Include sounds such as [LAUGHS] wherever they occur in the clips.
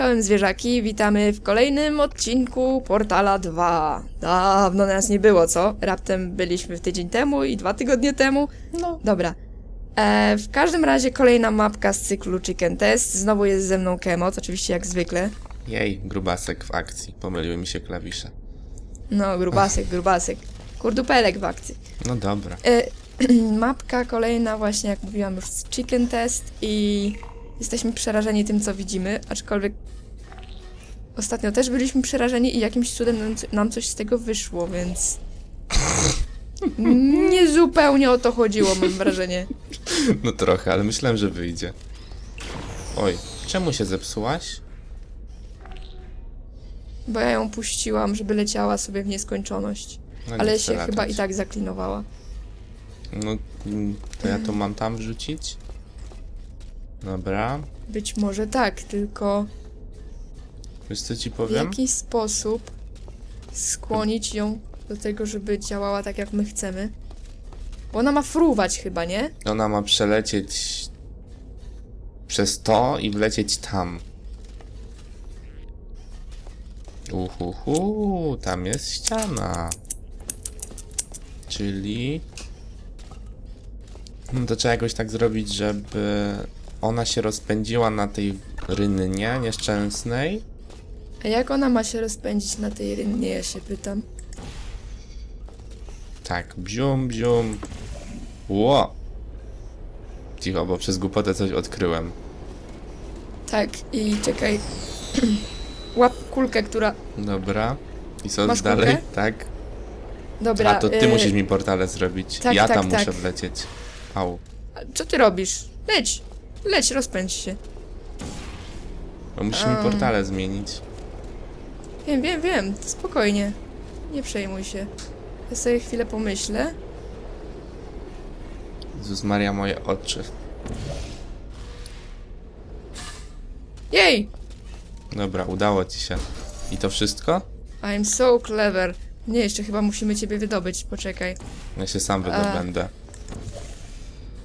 Czołem zwierzaki, witamy w kolejnym odcinku Portala 2. Dawno nas nie było, co? Raptem byliśmy w tydzień temu i dwa tygodnie temu. No. Dobra. E, w każdym razie kolejna mapka z cyklu Chicken Test. Znowu jest ze mną Kemot, oczywiście jak zwykle. Jej, grubasek w akcji. Pomyliły mi się klawisze. No, grubasek, grubasek. Kurdupelek w akcji. No dobra. E, [CLEARS THROAT] mapka kolejna właśnie, jak mówiłam już, z Chicken Test i jesteśmy przerażeni tym, co widzimy, aczkolwiek ostatnio też byliśmy przerażeni i jakimś cudem nam, nam coś z tego wyszło, więc [LAUGHS] nie zupełnie o to chodziło, mam wrażenie. No trochę, ale myślałem, że wyjdzie. Oj, czemu się zepsułaś? Bo ja ją puściłam, żeby leciała sobie w nieskończoność, No nie ale chcę się chyba i tak zaklinowała. No, mm, to ja to mam tam wrzucić? Dobra. Być może tak, tylko Wiesz co ci w powiem? jaki sposób skłonić ją do tego, żeby działała tak, jak my chcemy? Bo ona ma fruwać chyba, nie? Ona ma przelecieć przez to i wlecieć tam. Uhuhu, tam jest ściana. Czyli... No to trzeba jakoś tak zrobić, żeby ona się rozpędziła na tej rynnie nieszczęsnej. A jak ona ma się rozpędzić na tej rynnie, ja się pytam. Tak, bzium, bzium. Ło! Cicho, bo przez głupotę coś odkryłem. Tak, i czekaj. [CLEARS THROAT] Łap kulkę, która... Dobra. I co Masz dalej? kulkę? Tak. Dobra, A to ty y, musisz mi portale zrobić. tak, ja tak, tam tak. muszę wlecieć. Au. Co ty robisz? Leć! Leć, rozpędź się. Bo A. portale zmienić. Wiem, wiem, wiem, spokojnie. Nie przejmuj się. Ja sobie chwilę pomyślę. Jezus Maria, moje oczy. Jej! Dobra, udało ci się. I to wszystko? I'm so clever. Nie, jeszcze chyba musimy ciebie wydobyć, poczekaj. Ja się sam wydobędę.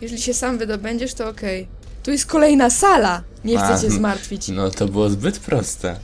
Jeżeli się sam wydobędziesz, to okej. Tu jest kolejna sala! Nie chcę A, cię zmartwić. No to było zbyt proste.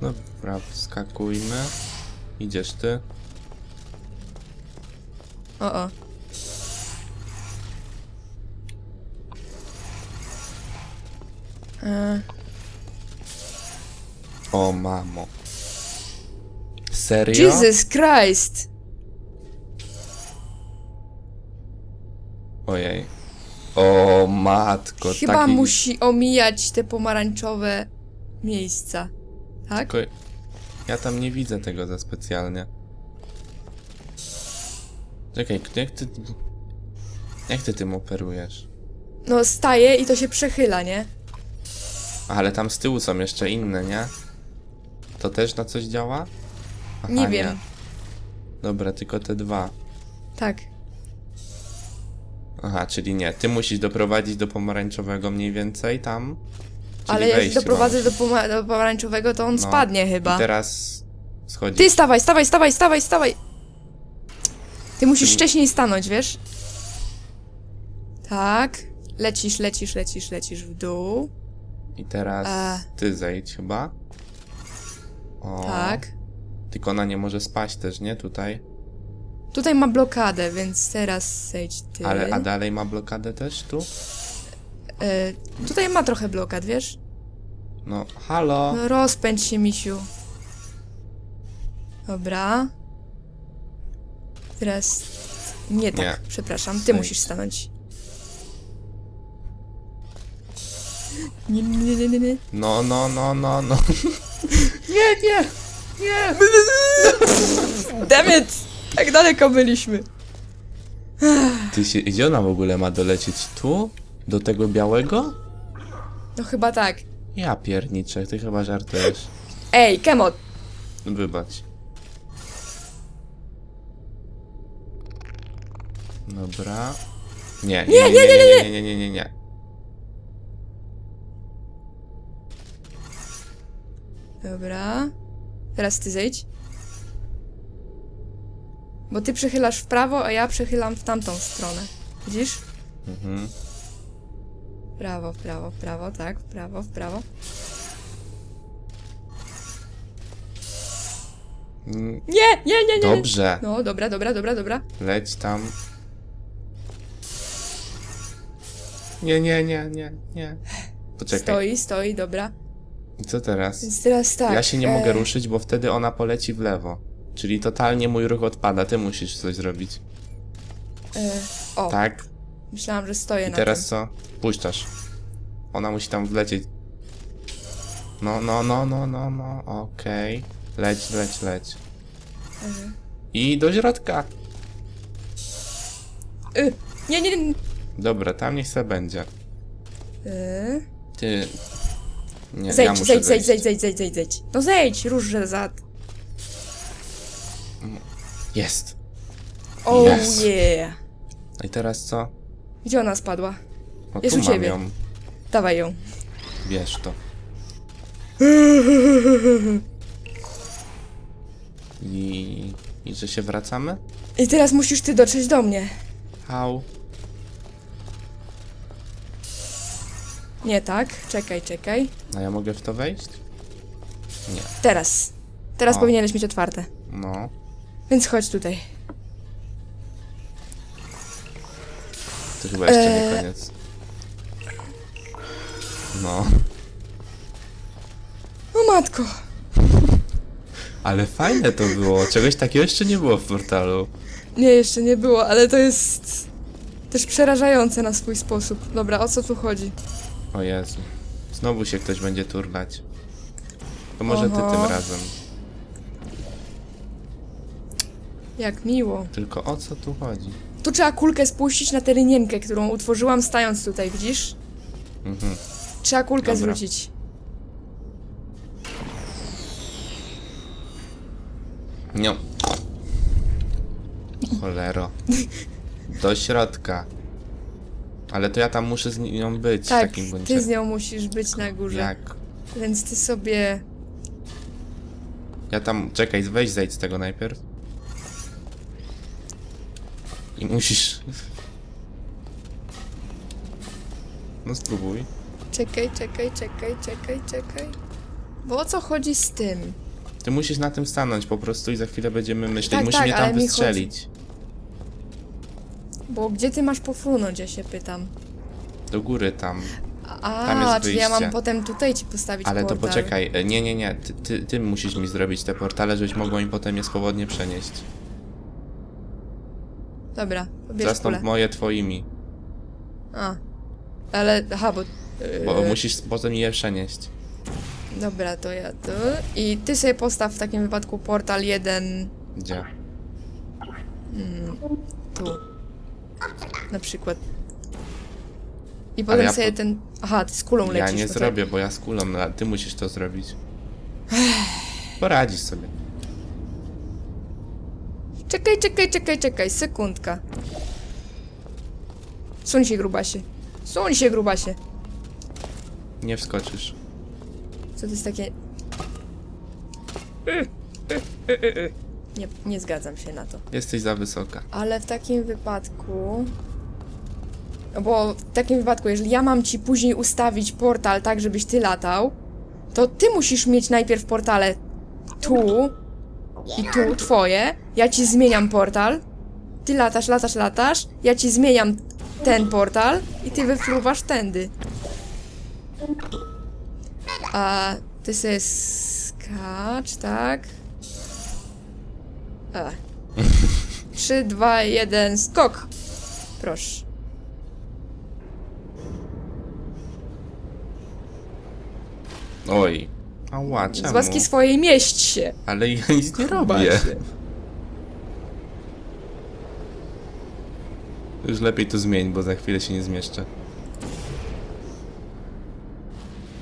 Dobra, wskakujmy. Idziesz ty. O, o. E, O mamo. Serio? Jesus Christ! Ojej. O matko, Chyba taki... musi omijać te pomarańczowe miejsca. Tak? Tylko ja tam nie widzę tego za specjalnie. Czekaj, jak ty... Jak ty tym operujesz? No staje i to się przechyla, nie? Ale tam z tyłu są jeszcze inne, nie? To też na coś działa? Aha, Nie wiem. Dobra, tylko te dwa. Tak. Aha, czyli nie. Ty musisz doprowadzić do pomarańczowego mniej więcej tam. Czyli Ale jak wejść doprowadzę chyba do, poma- do pomarańczowego, to on No. spadnie chyba. I teraz schodzi. Ty stawaj, stawaj, stawaj, stawaj, stawaj! Ty musisz wcześniej stanąć, wiesz? Tak. Lecisz, lecisz, lecisz, lecisz w dół. I teraz A. ty zejdź chyba. O, Tak. Tylko ona nie może spaść też, nie? Tutaj. Tutaj ma blokadę, więc teraz zejdź ty. Ale a dalej ma blokadę też tu? E, tutaj ma trochę blokad, wiesz? No, halo. No rozpędź się, misiu. Dobra. Teraz... Nie tak, Nie. przepraszam. Ty Zejdź. musisz stanąć. Nie, nie, nie, nie, nie. No, no, no, no, no. nie, nie, nie. [LAUGHS] Dammit! Tak daleko byliśmy. Ty się, gdzie ona w ogóle ma dolecieć? Tu? Do tego białego? No chyba tak. Ja pierniczę, ty chyba żartujesz. Ej, Kemot! Wybacz. Dobra. Nie, nie, nie, nie, nie, nie, nie, nie, nie, nie. Dobra. Teraz ty zejdź. Bo ty przychylasz w prawo, a ja przychylam w tamtą stronę. Widzisz? Mhm. W prawo, w prawo, w prawo, tak, w prawo, w prawo. Nie, nie, nie, nie, nie! Dobrze. No, dobra, dobra, dobra, dobra. Leć tam. Nie, nie, nie, nie, nie. Poczekaj. Stoi, stoi, dobra. I co teraz? Więc teraz tak. Ja się nie e, mogę ruszyć, bo wtedy ona poleci w lewo. Czyli totalnie mój ruch odpada, ty musisz coś zrobić. E, o, Tak? myślałam, że stoję I na teraz co? Puszczasz. Ona musi tam wlecieć. No, no, no, no, no, no, okej. Leć, leć, leć. Mhm. I do środka. Y, nie, nie, nie. Dobra, tam niech se będzie. Y, Ty... Nie, ja zejdź, muszę zejdź, zejdź, zejść. zejdź, zejdź, zejdź, zejdź, zejdź. No zejdź, różże zad. Jest. Oh Yes. yeah. I teraz co? Gdzie ona spadła? No Jest tu u mam ciebie. ją. Dawaj ją. Bierz to. I... I że się wracamy? I teraz musisz ty dotrzeć do mnie. How? Nie tak, czekaj, czekaj. A ja mogę w to wejść? Nie. Teraz. Teraz O. powinieneś mieć otwarte. No. Więc chodź tutaj. To chyba jeszcze nie Eee. koniec. No. O matko. [LAUGHS] Ale fajne to było. Czegoś takiego jeszcze nie było w portalu. Nie, jeszcze nie było, ale to jest też przerażające na swój sposób. Dobra, o co tu chodzi? O Jezu. Znowu się ktoś będzie turlać. To może ty Oho. tym razem. Jak miło. Tylko o co tu chodzi? Tu trzeba kulkę spuścić na tę rynienkę, którą utworzyłam stając tutaj, widzisz? Mhm. Trzeba kulkę Dobra. zwrócić. No. Cholero. Do środka. Ale to ja tam muszę z nią być w Tak, takim bądź ty z nią musisz być na górze. Jak? Więc ty sobie... Ja tam, czekaj, weź zejdź z tego najpierw. I musisz... No spróbuj. Czekaj, czekaj, czekaj, czekaj, czekaj. Bo o co chodzi z tym? Ty musisz na tym stanąć po prostu i za chwilę będziemy myśleć. Tak, Musi tak, mnie ale tam mi wystrzelić. Bo gdzie ty masz pofrunąć, ja się pytam. Do góry tam. A, Tam jest czyli ja mam wyjście. potem tutaj ci postawić Ale to portal. poczekaj. e, Nie, nie, nie. Ty, ty, ty musisz mi zrobić te portale, żebyś mogła mi potem je swobodnie przenieść. Dobra, Zastąp kulę. moje twoimi. A. Ale, aha, bo... Bo yy, musisz potem je przenieść. Dobra, to ja tu. I ty sobie postaw w takim wypadku portal jeden Gdzie? tu. Na przykład. I potem ja sobie po- ten... Aha, ty z kulą lecisz. Ja nie to- zrobię, bo ja z kulą, a ty musisz to zrobić. Poradzisz sobie. Czekaj, czekaj, czekaj, czekaj, sekundka. Suń się, grubasie. Suń się, grubasie. Nie wskoczysz. Co to jest takie... Nie, nie zgadzam się na to. Jesteś za wysoka. Ale w takim wypadku... No bo w takim wypadku, jeżeli ja mam ci później ustawić portal tak, żebyś ty latał, to ty musisz mieć najpierw portale tu i tu twoje. Ja ci zmieniam portal. Ty latasz, latasz, latasz. Ja ci zmieniam ten portal i ty wyfruwasz tędy. A ty sobie skacz, tak? A. 3, 2, 1, skok! Proszę. Oj. Ała, czemu? Z łaski swojej mieść się! Ale ja nic nie robię. Już lepiej to zmień, bo za chwilę się nie zmieszczę.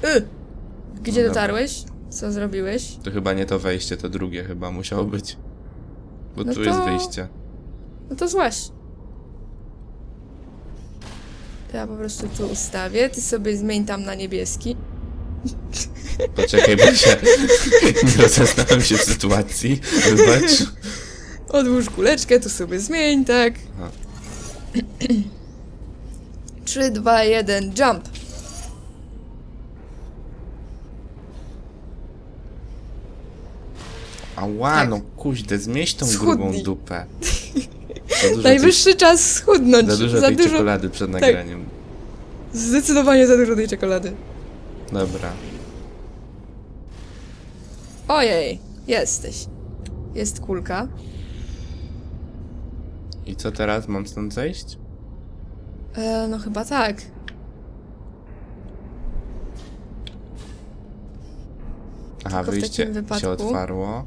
Y! Gdzie No dobra. dotarłeś? Co zrobiłeś? To chyba nie to wejście, to drugie chyba musiało być. Bo No tu to- jest wyjście. No to złaś. To Ja po prostu tu ustawię, ty sobie zmień tam na niebieski. Poczekaj, bo się nie [LAUGHS] rozeznałem się w sytuacji. Wybacz. Odłóż kuleczkę, tu sobie zmień, tak? Aha. 3, 2, 1, jump! Ała, Tak. no kuźdę, zmieść tą Schudnij. grubą dupę. Za dużo, tej, Najwyższy czas schudnąć. za dużo tej czekolady przed tak. nagraniem. Zdecydowanie za dużo tej czekolady. Dobra. Ojej, jesteś. Jest kulka. I co teraz? Mam stąd zejść? E, no chyba tak. Aha, Tylko w wyjście takim się wypadku- otwarło.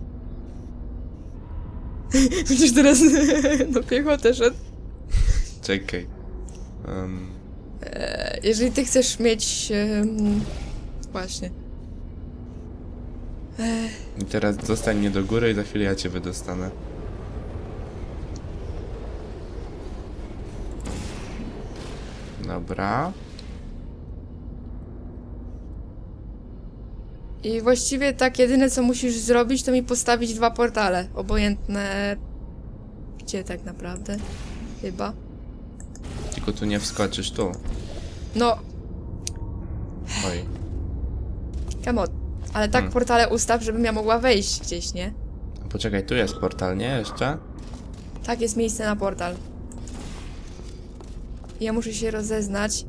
[LAUGHS] Będziesz teraz [LAUGHS] do piechotę szedł. Czekaj. Um, E, jeżeli ty chcesz mieć... em, właśnie. I teraz zostań mnie do góry i za chwilę ja cię wydostanę. Dobra. I właściwie tak jedyne co musisz zrobić to mi postawić dwa portale. Obojętne... Gdzie tak naprawdę? Chyba. Tylko tu nie wskoczysz tu. No, Oj. come on. Ale tak Hmm. portale ustaw, żebym ja mogła wejść gdzieś, nie? Poczekaj, tu jest portal, nie? Jeszcze? Tak, jest miejsce na portal. Ja muszę się rozeznać.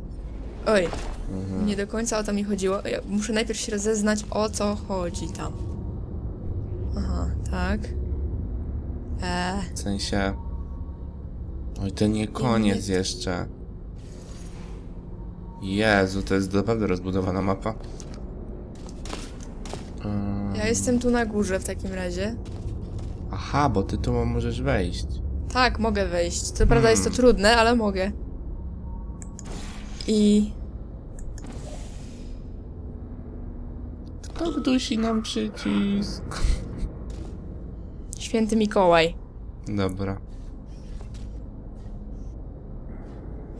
Oj, Mhm. nie do końca o to mi chodziło. Ja muszę najpierw się rozeznać o co chodzi tam. Aha, tak. Eee, W sensie... Oj, to nie koniec jeszcze. Jezu, to jest naprawdę rozbudowana mapa. Ja jestem tu na górze w takim razie. Aha, bo ty tu możesz wejść. Tak, mogę wejść. Co prawda jest to Hmm. trudne, ale mogę. I Kto wdusi nam przycisk? święty Mikołaj. Dobra.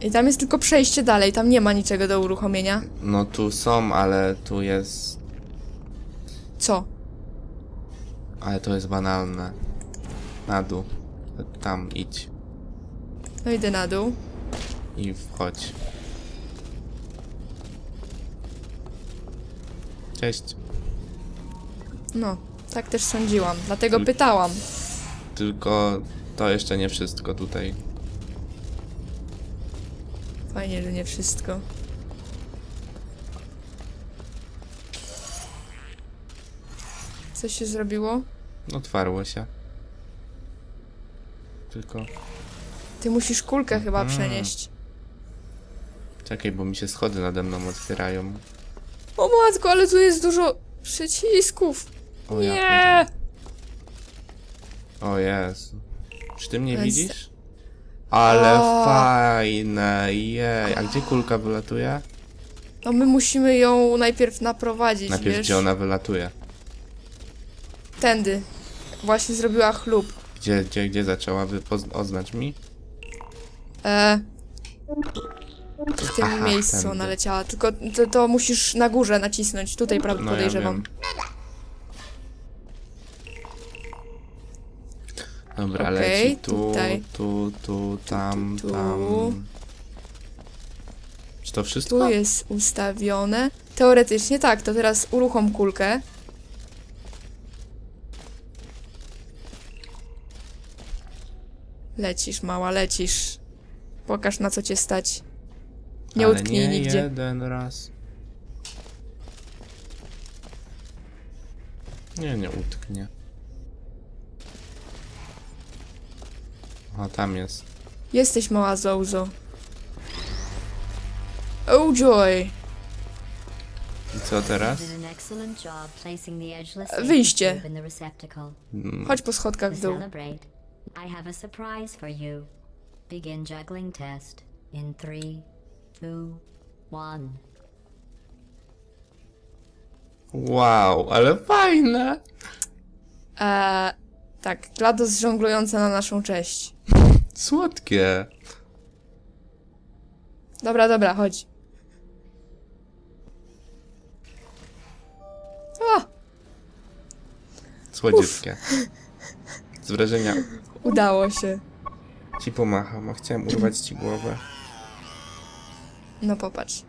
I tam jest tylko przejście dalej, tam nie ma niczego do uruchomienia. No tu są, ale tu jest... Co? Ale to jest banalne. Na dół. Tam idź. No idę na dół. I wchodź. Cześć. No, tak też sądziłam. Dlatego pytałam. Tylko to jeszcze nie wszystko tutaj. Fajnie, że nie wszystko. Co się zrobiło? Otwarło się. Tylko... Ty musisz kulkę chyba Mm. przenieść. Czekaj, bo mi się schody nade mną otwierają. O matko, ale tu jest dużo przycisków. O, ja Nie! O Jezu. Czy ty mnie Jest- widzisz? Ale O. fajne, jej. A gdzie kulka wylatuje? No my musimy ją najpierw naprowadzić, Najpierw wiesz? gdzie ona wylatuje. Tędy. Właśnie zrobiła chlub. Gdzie, gdzie, gdzie zaczęła? Wy, poz- oznacz mi. E, w tym Aha, miejscu tędy. ona leciała. Tylko to, to musisz na górze nacisnąć. Tutaj prawda No ja podejrzewam. wiem. Dobra, Okej, leci tu, tutaj. tu, tu, tam, Tu. tam. Czy to wszystko? Tu jest ustawione. Teoretycznie tak, to teraz uruchom kulkę. Lecisz, mała, lecisz. Pokaż na co cię stać. Nie Ale utknij nie nigdzie. jeden raz. Nie, nie utknie. A tam jest. Jesteś mała Zozo. Oh joy. I co teraz? Wyjście. Mm, Chodź po schodkach w dół. I have a surprise for you. Begin juggling test in three, two, one. Wow, ale fajne! Eee, tak, GLaDOS żonglująca na naszą cześć. Słodkie. Dobra, dobra, chodź. O, Słodziutkie. Z wrażenia udało się. ci pomacham, a chciałem urwać ci głowę. No popatrz.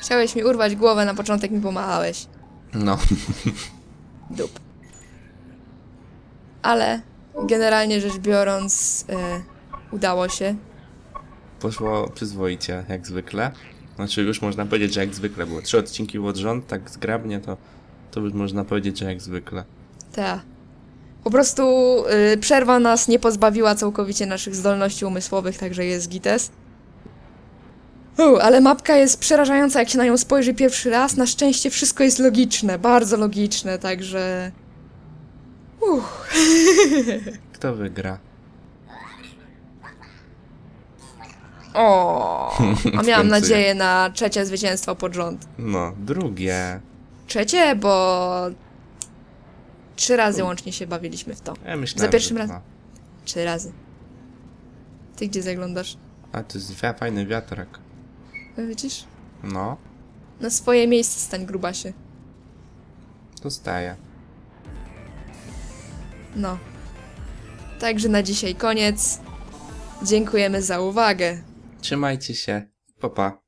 Chciałeś mi urwać głowę, na początek mi pomachałeś. No. dup. Ale generalnie rzecz biorąc, e, udało się. Poszło przyzwoicie, jak zwykle. Znaczy, już można powiedzieć, że jak zwykle było. Trzy odcinki od rząd, tak zgrabnie, to, to już można powiedzieć, że jak zwykle. Ta. Po prostu y, przerwa nas nie pozbawiła całkowicie naszych zdolności umysłowych, także jest gites. U, ale mapka jest przerażająca, jak się na nią spojrzy pierwszy raz. Na szczęście wszystko jest logiczne, bardzo logiczne, także. Uff. [LAUGHS] Kto wygra? O, [LAUGHS] a miałam końcu nadzieję na trzecie zwycięstwo pod rząd. No, drugie. Trzecie, bo trzy razy łącznie się bawiliśmy w to. Ja myślałem, Za pierwszym że razem. Trzy razy. Ty gdzie zaglądasz? A, to jest wi- fajny wiatrak. No Widzisz? No, Na swoje miejsce stań grubasie. dostaję. No. Także na dzisiaj koniec. Dziękujemy za uwagę. Trzymajcie się. Pa, pa.